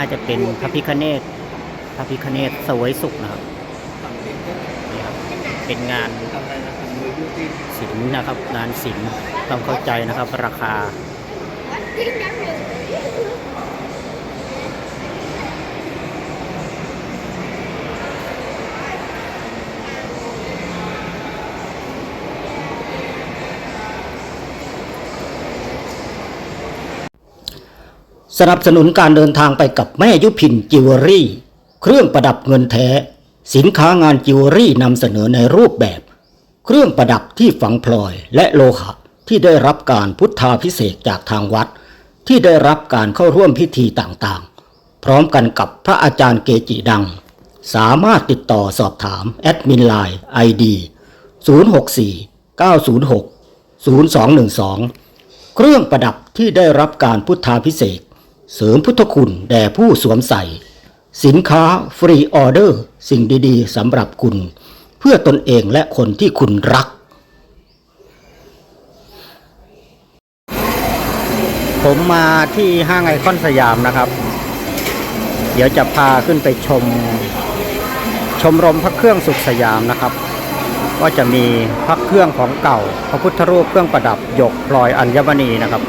น่าจะเป็นพระพิคเนตพระพิคเนตสวยสุขนะครับนี่ครับ เป็นงานศิลป์นะครับ งานศิลป์ต้องเข้าใจนะครับ ราคา สนับสนุนการเดินทางไปกับแม่ยุพินจิวเวลรี่ เครื่องประดับเงินแท้ สินค้างานจิวเวลรี่นำเสนอในรูปแบบ เครื่องประดับที่ฝังพลอยและโลหะที่ได้รับการพุทธาพิเศษจากทางวัด ที่ได้รับการเข้าร่วมพิธีต่างๆ พร้อมกันกับพระอาจารย์เกจิดัง สามารถติดต่อสอบถามแอดมินไลน์ ID 064 906 0212 เครื่องประดับที่ได้รับการพุทธาพิเศษ เสริมพุทธคุณแด่ผู้สวมใส่ สินค้าฟรีออเดอร์ สิ่งดีๆสำหรับคุณ เพื่อตนเองและคนที่คุณรัก ผมมาที่ห้างไอคอนสยามนะครับ เดี๋ยวจะพาขึ้นไปชม ชมรมพระเครื่องสุขสยามนะครับก็จะมีพระเครื่องของเก่า พระพุทธรูปเครื่องประดับหยกพลอยอัญมณีนะครับ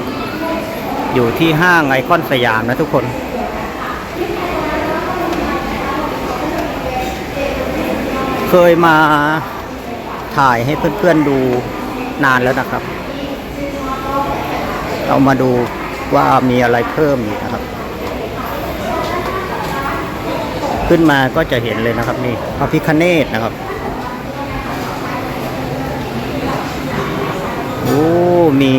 อยู่ที่ห้างไอคอนสยามนะทุกคน เคยมาถ่ายให้เพื่อนๆดูนานแล้วนะครับ เรามาดูว่ามีอะไรเพิ่มอีกนะครับ ขึ้นมาก็จะเห็นเลยนะครับนี่พระพิคเนตนะครับโอ้มี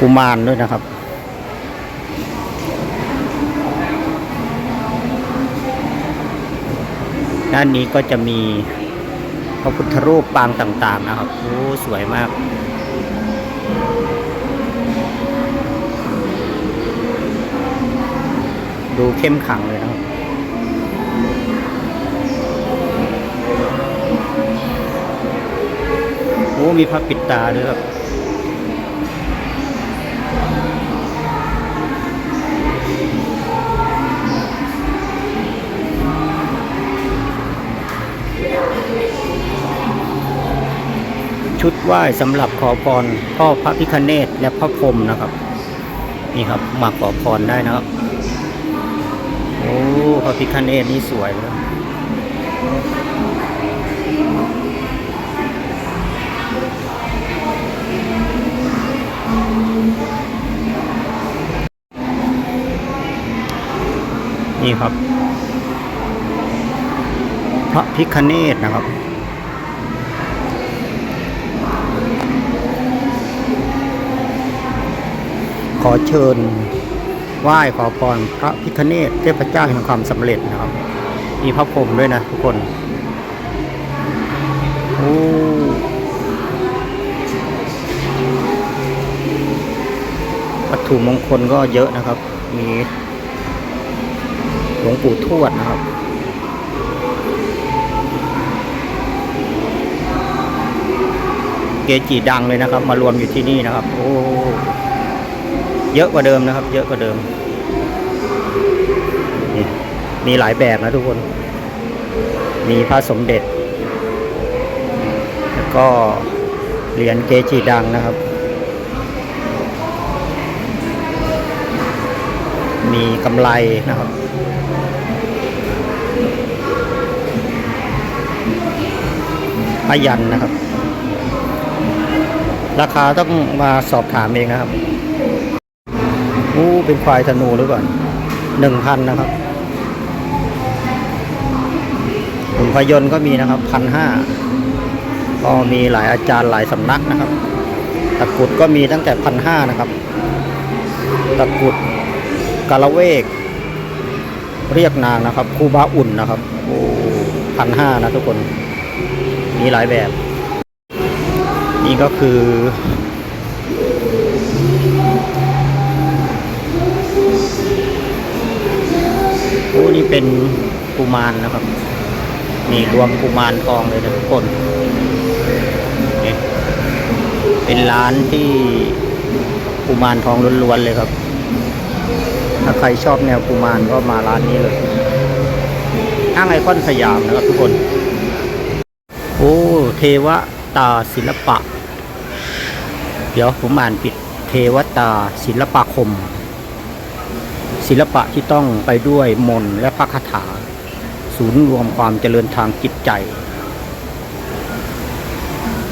กุมารด้วยนะครับ ด้านนี้ก็จะมีพระพุทธรูปปางต่างๆนะครับ โอ้ สวยมาก ดูเข้มขังเลยนะครับโอ้มีพระปิดตาด้วยครับ ชุดไหว้สำหรับขอพรพ่อพระพิคเนตและพระพรหมนะครับ นี่ครับมาขอพรได้นะครับโอ้พระพิคเนตนี่สวยเลยนี่ครับ พระพิคเนตนะครับ ขอเชิญไหว้ขอพรพระพิคเนตเทพเจ้าแห่งความสำเร็จนะครับ มีพระพรหมด้วยนะทุกคนโอ้วัตถุมงคลก็เยอะนะครับ มีหลวงปู่ทวดนะครับเกจิดังเลยนะครับ มารวมอยู่ที่นี่นะครับ โอ้ เยอะกว่าเดิมนะครับ เยอะกว่าเดิม มีหลายแบบนะทุกคน มีพระสมเด็จ แล้วก็เหรียญเกจิดังนะครับ มีกำไรนะครับพยันนะครับ ราคาต้องมาสอบถามเองนะครับ เป็นควายธนูหรือเปล่าหนึ่งพันนะครับหุ่นพยนต์ก็มีนะครับพันห้าก็มีหลายอาจารย์หลายสำนักนะครับ ตะกุดก็มีตั้งแต่พันห้านะครับ ตะกุดกาละเวก เรียกนางนะครับคูบาอุ่นนะครับโอ้พันห้านะทุกคน มีหลายแบบ นี่ก็คือ โอ้นี่เป็นกุมารนะครับนี่รวมกุมารทองเลยนะทุกคน เป็นร้านที่กุมารทองล้วนๆเลยครับ ถ้าใครชอบแนวกุมารก็มาร้านนี้เลยห้างไอคอนสยามนะครับทุกคน โอ้ เทวตาศิลปะ เดี๋ยวผมอ่านผิดเทวตาศิลปาคม ศิลปะที่ต้องไปด้วยมนและพระคาถา ศูนย์รวมความเจริญทางจิตใจ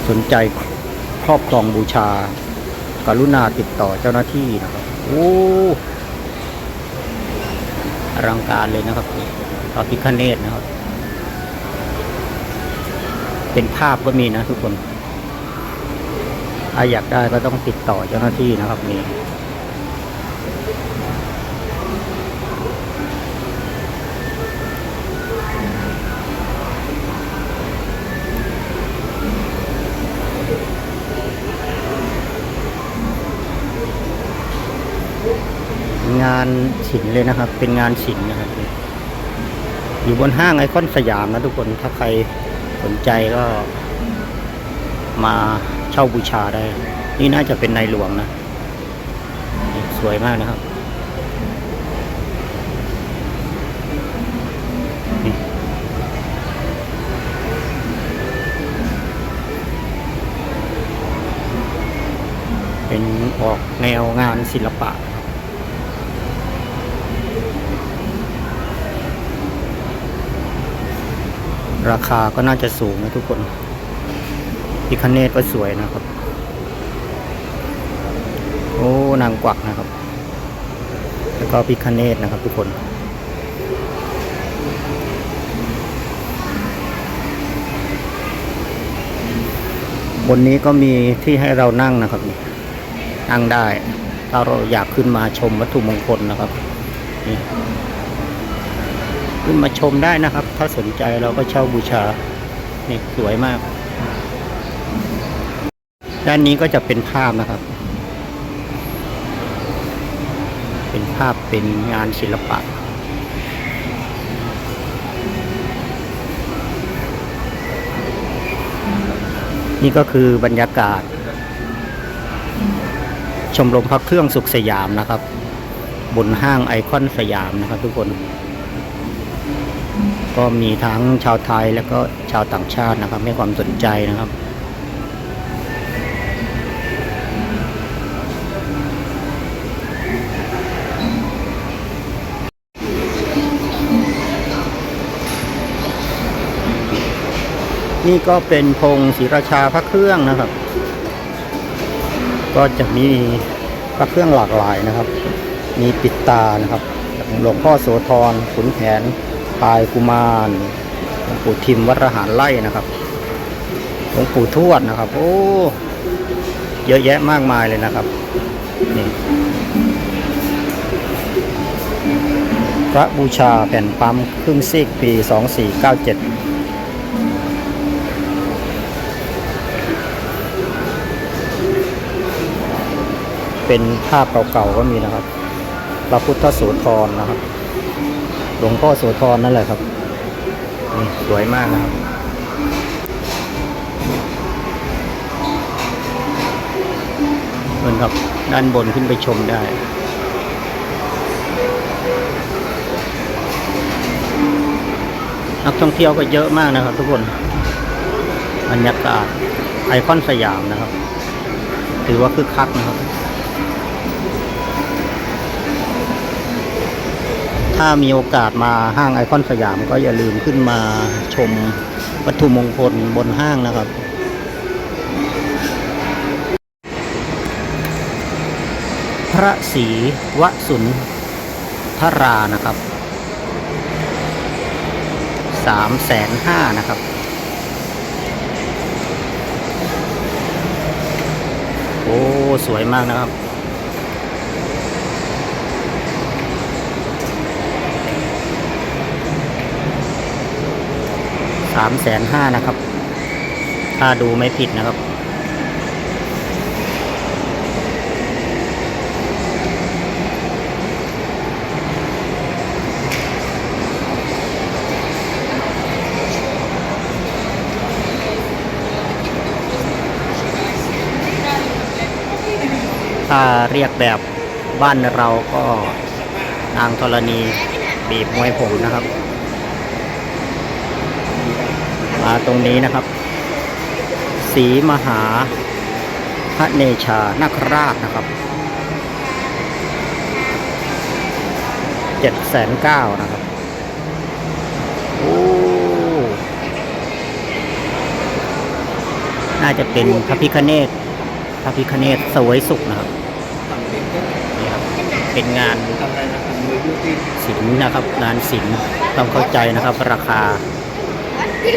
สนใจครอบครองบูชา กรุณาติดต่อเจ้าหน้าที่นะครับโอ้อลังการเลยนะครับพระพิคเนตนะครับ เป็นภาพก็มีนะทุกคนถ้าอยากได้ก็ต้องติดต่อเจ้าหน้าที่นะครับนี่านศิลป์เลยนะครับ เป็นงานศิลป์นะครับ อยู่บนห้างไอคอนสยามนะทุกคนถ้าใครสนใจก็ มาเช่าบูชาได้ นี่น่าจะเป็นในหลวงนะ สวยมากนะครับเป็นออกแนวงานศิลปะ ราคาก็น่าจะสูงนะทุกคนพิคเนตก็สวยนะครับ โอ้นางกวักนะครับ แล้วก็พิคเนตนะครับ ทุกคนบนนี้ก็มีที่ให้เรานั่งนะครับนี่นั่งได้ ถ้าเราอยากขึ้นมาชมวัตถุมงคลนะครับนี่ ขึ้นมาชมได้นะครับ ถ้าสนใจเราก็เช่าบูชานี่สวยมาก ด้านนี้ก็จะเป็นภาพนะครับ เป็นภาพเป็นงานศิลปะนี่ก็คือบรรยากาศ ชมรมพระเครื่องสุขสยามนะครับ บนห้างไอคอนสยามนะครับทุกคน ก็มีทั้งชาวไทยแล้วก็ชาวต่างชาตินะครับ ให้ความสนใจนะครับนี่ก็เป็นพงศรีราชาพระเครื่องนะครับ ก็จะมีพระเครื่องหลากหลายนะครับ มีปิดตานะครับ หลวงพ่อโสธรขุนแผน พายกุมารหลวงปู่ทิมวัดระหารไล่นะครับหลวงปู่ทวดนะครับ โอ้เยอะแยะมากมายเลยนะครับนี่พระบูชาแผ่นปั๊มครึ่งซีกปี 2497เป็นภาพเก่าๆก็มีนะครับพระพุทธโสธรนะครับ หลวงพ่อโสธรนั่นแหละครับสวยมากนะครับเหมือนกับด้านบนขึ้นไปชมได้นักท่องเที่ยวก็เยอะมากนะครับ ทุกคนบรรยากาศไอคอนสยามนะครับ ถือว่าคึกคักนะครับ ถ้ามีโอกาสมาห้างไอคอนสยามก็อย่าลืมขึ้นมาชมวัตถุมงคลบนห้างนะครับพระศรีวสุนทรานะครับสามแสนห้านะครับ โอ้ สวยมากนะครับ สามแสนห้านะครับ ถ้าดูไม่ผิดนะครับ ถ้าเรียกแบบบ้านเราก็นางธรณีบีบมวยผมนะครับ มาตรงนี้นะครับสีมหาพระเนชานาคราชนะครับเจ็ดแสนเก้านะครับ โอ้ น่าจะเป็นพระพิคเนตพระพิคเนตสวยสุขนะครับนี่ครับ เป็นงานศิลป์นะครับ งานศิลป์ต้องเข้าใจนะครับ ราคา โอ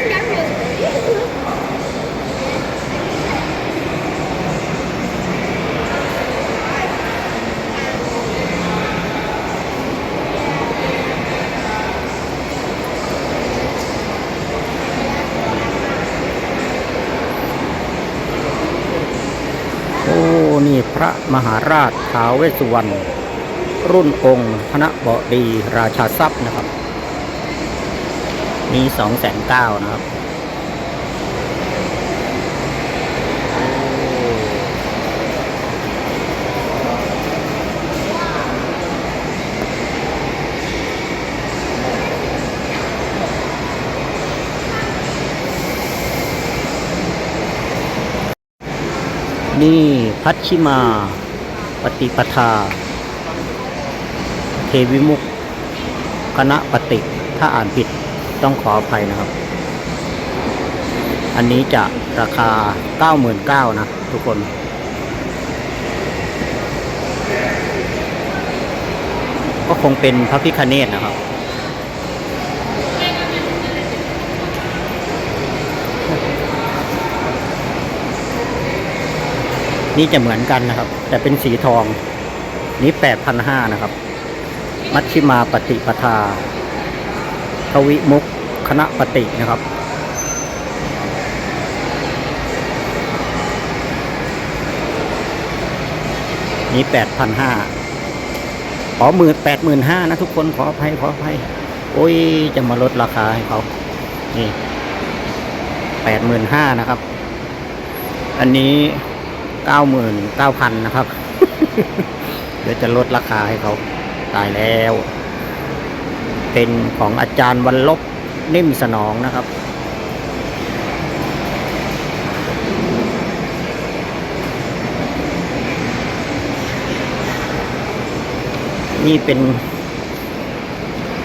้นี่พระมหาราชท้าวเวสสุวรรณรุ่นองค์คณะบดีราชาทรัพย์นะครับ มีสองแสนเก้านะครับ นี่พัชชิมา ปฏิปทา เทวิมุกคณะปฏิถ้าอ่านผิด ต้องขออภัยนะครับ อันนี้จะราคา 99,000นะ ทุกคน ก็คงเป็นพระพิคเนตนะครับ นี่จะเหมือนกันนะครับ แต่เป็นสีทอง นี้ 8,500 นะครับ มัชชิมาปฏิปทา ทวิมุกคณะปฏินะครับนี่แปดพันห้าขอหมื่นแปดหมื่นห้านะทุกคนขออภัยขออภัย โอ้ย จะมาลดราคาให้เขา นี่แปดหมื่นห้านะครับ อันนี้เก้าหมื่นเก้าพันนะครับ เดี๋ยวจะลดราคาให้เขา ตายแล้ว เป็นของอาจารย์วันลบนิ่มสนองนะครับ นี่เป็น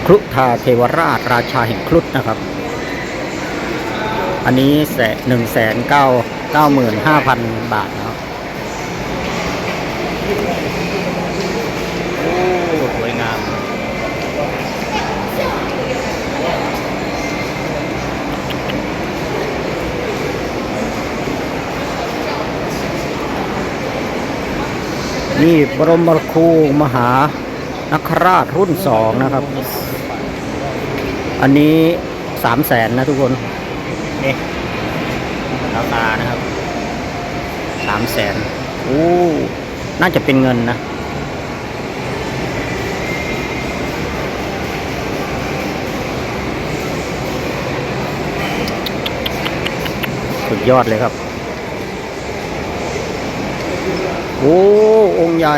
ครุธาเทวราชราชาแห่งครุฑนะครับ อันนี้แสหนึ่งแสนเก้าเก้าหมื่นห้าพันบาทนะครับ โอ้สวยงาม นี่บรมครูมหานคราชรุ่นสองนะครับ อันนี้สามแสนนะทุกคน นี่ราคานะครับสามแสนโอ้น่าจะเป็นเงินนะสุดยอดเลยครับ โอ้ องค์ใหญ่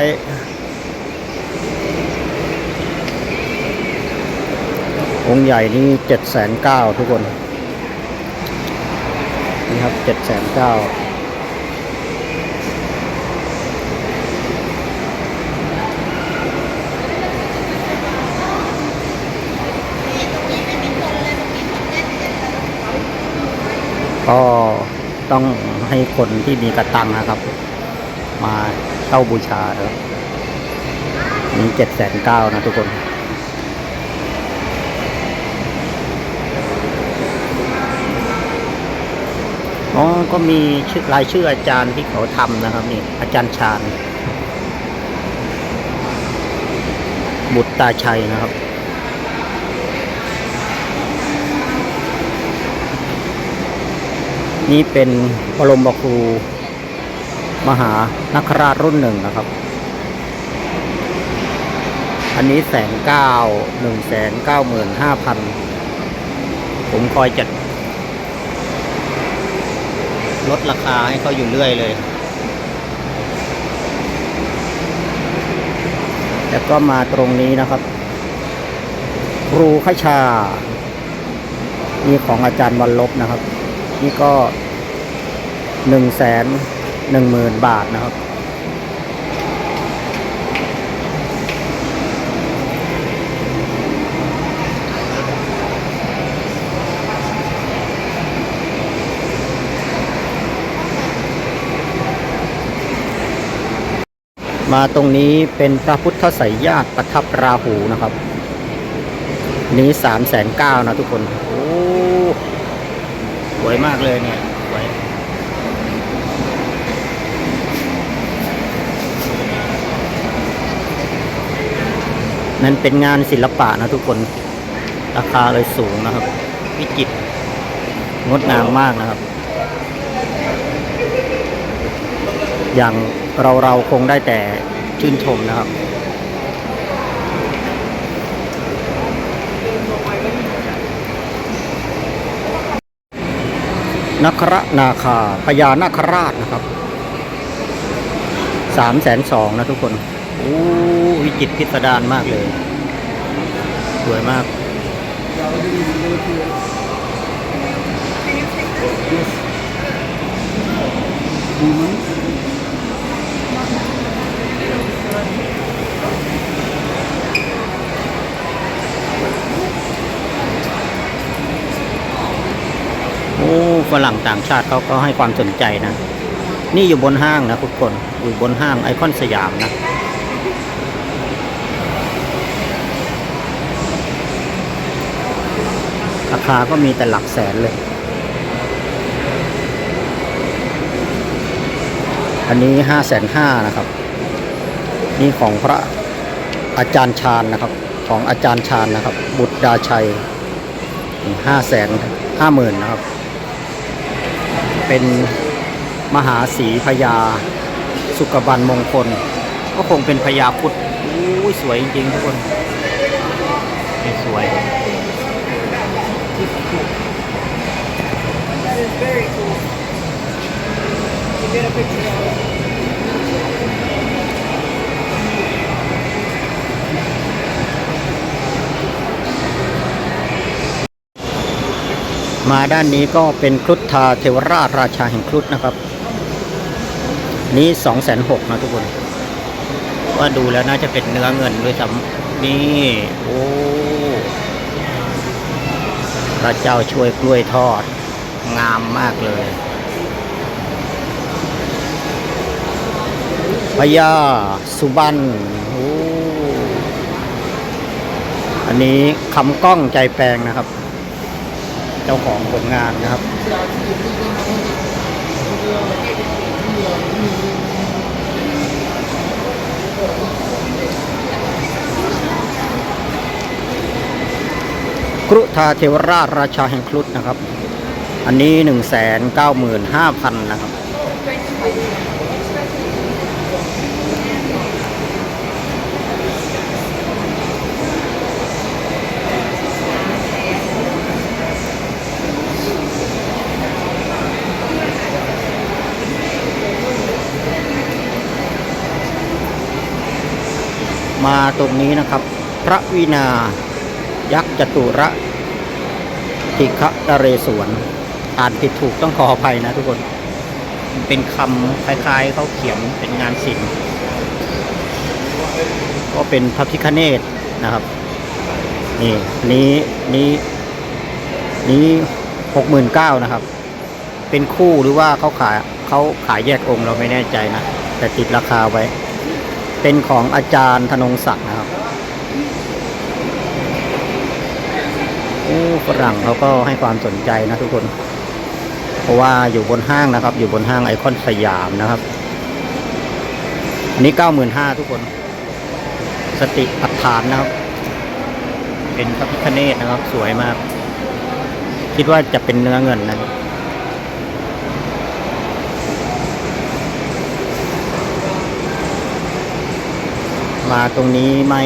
องค์ใหญ่นี่เจ็ดแสนเก้าทุกคน นี่ครับเจ็ดแสนเก้าก็ต้องให้คนที่มีกระตังนะครับ มาเช่าบูชาเด้อนี่เจ็ดแสนเก้านะทุกคน อ๋อ ก็มีชื่อรายชื่ออาจารย์ที่เขาทำนะครับนี่ อาจารย์ชาญ บุตรตาชัยนะครับนี่เป็นบรมบครู มหานคราชรุ่นหนึ่งนะครับ อันนี้แสนเก้าหนึ่งแสนเก้าหมื่นห้าพันผมคอยจัดลดราคาให้เขาอยู่เรื่อยเลย แล้วก็มาตรงนี้นะครับ ครูขชา นี่ของอาจารย์วันลบนะครับ นี่ก็หนึ่งแสน หนึ่งหมื่นบาทนะครับ มาตรงนี้เป็นพระพุทธไสยญาติประทับราหูนะครับ นี้สามแสนเก้านะทุกคน โอ้สวยมากเลยเนี่ยสวย นั่นเป็นงานศิลปะนะทุกคนราคาเลยสูงนะครับวิจิตรงดงามมากนะครับ อย่างเราเราคงได้แต่ชื่นชมนะครับ นัครนาคาพญานาคราชนะครับสามแสนสองนะทุกคนโอ้ วิจิตรพิสดารมากเลย สวยมาก โอ้ฝรั่งต่างชาติเขาก็ให้ความสนใจนะ นี่อยู่บนห้างนะทุกคน อยู่บนห้างไอคอนสยามนะ รา คาก็มีแต่หลักแสนเลย อันนี้ห้าแสนห้านะครับ นี่ของพระอาจารย์ชาญนะครับ ของอาจารย์ชาญนะครับ บุตรดาชัยห้าแสนห้าหมื่นนะครับ เป็นมหาศรีพญาสุกบันมงคล ก็คงเป็นพญาพุทธอู้สวยจริงๆทุกคน สวย That is very cool. To get a picture of it. มาด้านนี้ก็เป็นครุฑทาเทวราชราชาแห่งครุฑนะครับ นี้สองแสนหกนะทุกคน ว่าดูแล้วน่าจะเป็นเนื้อเงินด้วยซ้ำนี่ โอ้พ ระเจ้าช่วยกล้วยทอด งามมากเลยพญาสุบันอ้อันนี้คำกล้องใจแปลงนะครับ เจ้าของผลงานนะครับ กรุธาเทวราชราชาแห่งครุฑนะครับ อันนี้หนึ่งแสนเก้าหมื่นห้าพันนะครับ มาตรงนี้นะครับ พระวินา ยักษ์จตุระติฆะนเรศวรอ่านผิดถูกต้องขออภัยนะทุกคน เป็นคำคล้ายๆเขาเขียนเป็นงานศิลป์ก็เป็นพระพิคเนตนะครับ นี่นี้นี้นี้หกหมื่นเก้านะครับ เป็นคู่หรือว่าเขาขายเขาขายแยกองค์เราไม่แน่ใจนะ แต่ติดราคาไว้ เป็นของอาจารย์ธนงศักดิ์นะครับ โอ้ ฝรั่งเขาก็ให้ความสนใจนะทุกคน เพราะว่าอยู่บนห้างนะครับ อยู่บนห้างไอคอนสยามนะครับ อันนี้เก้าหมื่นห้าทุกคน สติปัฏฐานนะครับ เป็นพระพิคเนตนะครับ สวยมาก คิดว่าจะเป็นเนื้อเงินนะมาตรงนี้ไม่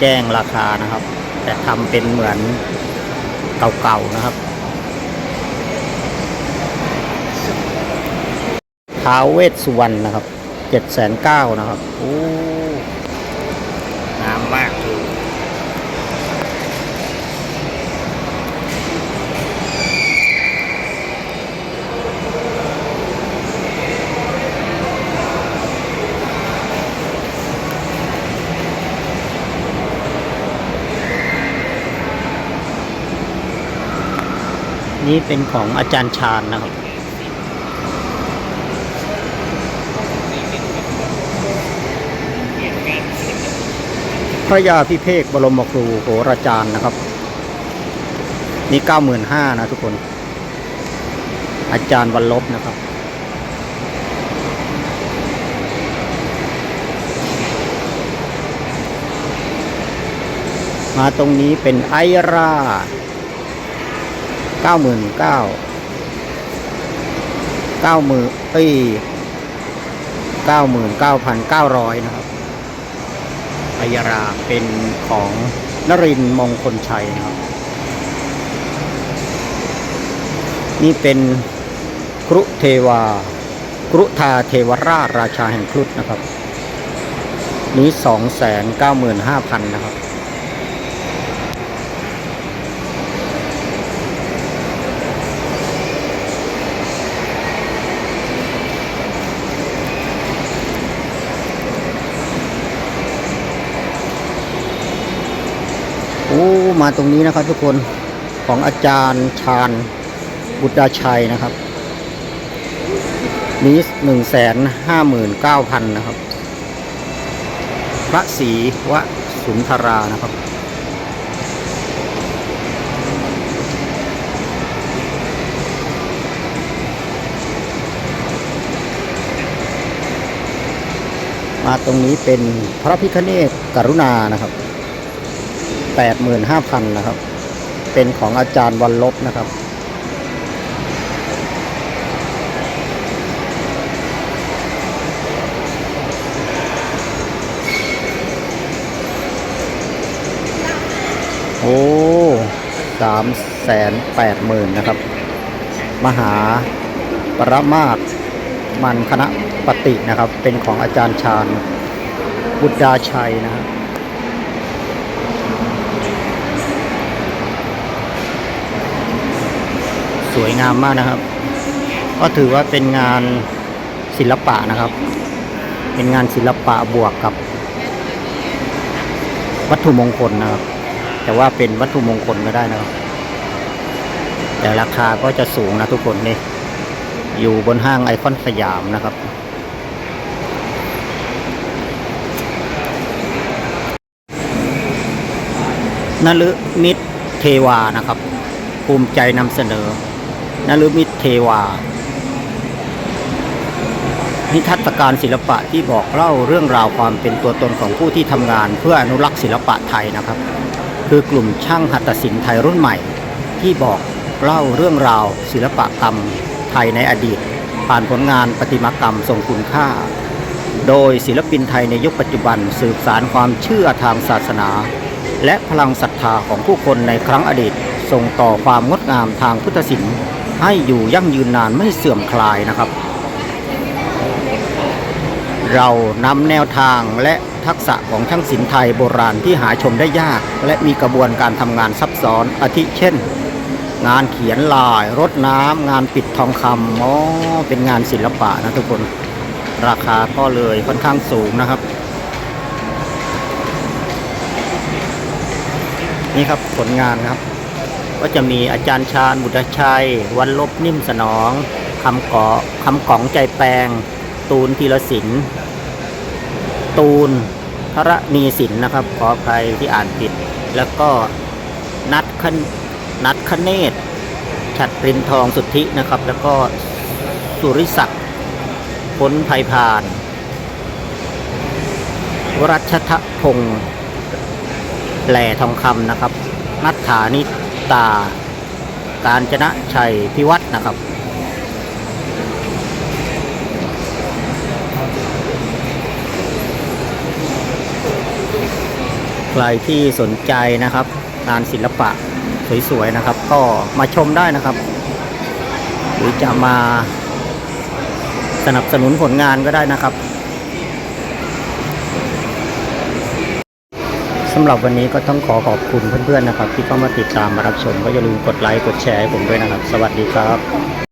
แจ้งราคานะครับ แต่ทำเป็นเหมือน เก่าๆนะครับท้าวเวสสุวรรณนะครับเจ็ดแสนเก้านะครับโอ้งามมากเลย นี่เป็นของอาจารย์ชาญนะครับ พระยาพิเภกบรมครูโหราจารย์นะครับ นี่เก้าหมื่นห้านะทุกคน อาจารย์วันลบนะครับมาตรงนี้เป็นไอรา เก้าหมื่นเก้าเก้าหมื่นเอ้ยเก้าหมื่นเก้าพันเก้าร้อยนะครับไอยาราเป็นของนรินทร์มงคลชัยนะครับ นี่เป็นครุเทวา ครุธาเทวราชราชาแห่งครุฑนะครับ นี้สองแสนเก้าหมื่นห้าพันนะครับ อ้มาตรงนี้นะครับ ทุกคนของอาจารย์ชาญบุตรดาชัยนะครับ นี้หนึ่งแสนห้าหมื่นเก้าพันนะครับ พระศรีวสุนทรานะครับมาตรงนี้เป็นพระพิคเนศกรุณานะครับ แปดหมื่นห้าพันนะครับ เป็นของอาจารย์วันลบนะครับ โอ้สามแสนแปดหมื่นนะครับ มหาปรมาศมันคณะปฏินะครับ เป็นของอาจารย์ชาญบุตรดาชัยนะครับ สวยงามมากนะครับ ก็ถือว่าเป็นงานศิลปะนะครับ เป็นงานศิลปะบวกกับ วัตถุมงคลนะครับ แต่ว่าเป็นวัตถุมงคลก็ได้นะครับ แต่ราคาก็จะสูงนะทุกคนนี่อยู่บนห้างไอคอนสยามนะครับนฤมิตเทวานะครับ ภูมิใจนำเสนอ นฤมิตเทวา นิทรรศการศิลปะที่บอกเล่าเรื่องราวความเป็นตัวตนของผู้ที่ทำงาน เพื่ออนุรักษ์ศิลปะไทยนะครับ คือกลุ่มช่างหัตถศิลป์ไทยรุ่นใหม่ ที่บอกเล่าเรื่องราวศิลปกรรมไทยในอดีต ผ่านผลงานประติมากรรมทรงคุณค่า โดยศิลปินไทยในยุคปัจจุบันสืบสารความเชื่อทางศาสนา และพลังศรัทธาของผู้คนในครั้งอดีตส่งต่อความงดงามทางพุทธศิลป์ ให้อยู่ยั่งยืนนานไม่เสื่อมคลายนะครับ เรานำแนวทางและทักษะของช่างศิลป์ไทยโบราณที่หาชมได้ยาก และมีกระบวนการทำงานซับซ้อนอาทิเช่น งานเขียนลายรดน้ำงานปิดทองคำอ๋อเป็นงานศิลปะนะทุกคนราคาก็เลยค่อนข้างสูงนะครับ นี่ครับผลงานครับ ก็จะมีอาจารย์ชาญบุตรชัย วันลบนิ่มสนองคำเกาะคำกองใจแปลง ตูนธีรศิลป์ตูนพระนีศิลป์นะครับ ขออภัยที่อ่านผิด แล้วก็นัดคันนัดคเนศฉัดรินทองสุทธินะครับ แล้วก็สุริศักดิ์พ้นภัยพานวรัชทพงศ์แหล่ทองคำนะครับนัทธานิ ตา การจนะชัยพิวัตรนะครับ ใครที่สนใจนะครับงานศิลปะสวยๆนะครับ ก็มาชมได้นะครับ หรือจะมาสนับสนุนผลงานก็ได้นะครับ สำหรับวันนี้ก็ต้องขอขอบคุณเพื่อนๆนะครับ ที่เข้ามาติดตามมารับชมก็อย่าลืมกดไลค์กดแชร์ให้ผมด้วยนะครับ สวัสดีครับ